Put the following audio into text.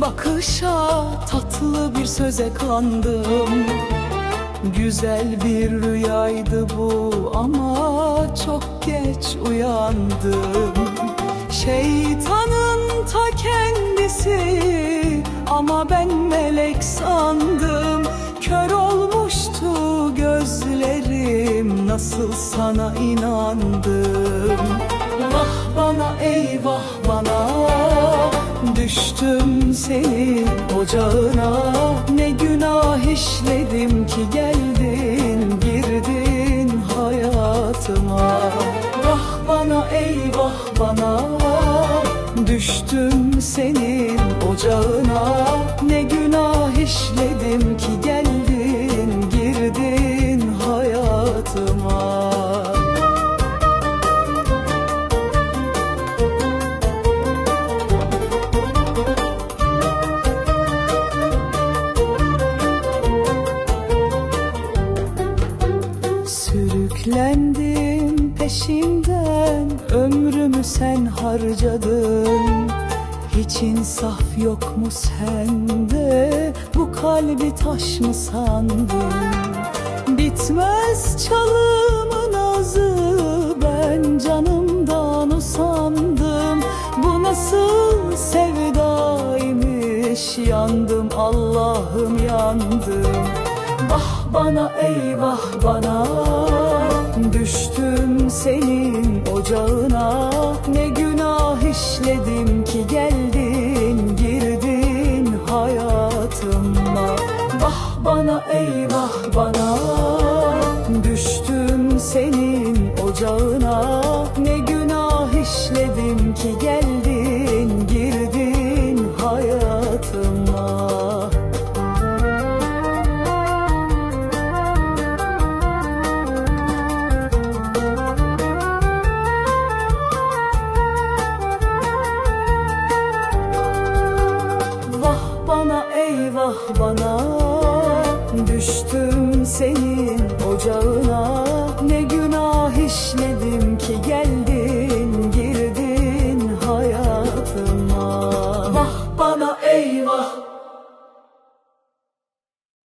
bakışa tatlı bir söze kandım. Güzel bir rüyaydı bu ama çok geç uyandım. Şeytanın ta kendisi ama ben melek sandım. Kör olmuştu gözlerim nasıl sana inandım? Vah bana eyvah bana Düştüm senin ocağına Ne günah işledim ki geldin girdin hayatıma. Vah bana eyvah bana Düştüm senin Sürüklendim peşinden Ömrümü sen harcadın. Hiç insaf yok mu sende? Bu kalbi taş mı sandın? Bitmez çalımın ağzı Ben canımdan usandım. Bu nasıl sevdaymış Yandım Allah'ım yandım. Vah bana eyvah bana Senin ocağına. Ne günah işledim ki geldin girdin hayatıma. Vah bana eyvah bana. Düştüm senin ocağına eyvah bana Düştüm senin ocağına. Ne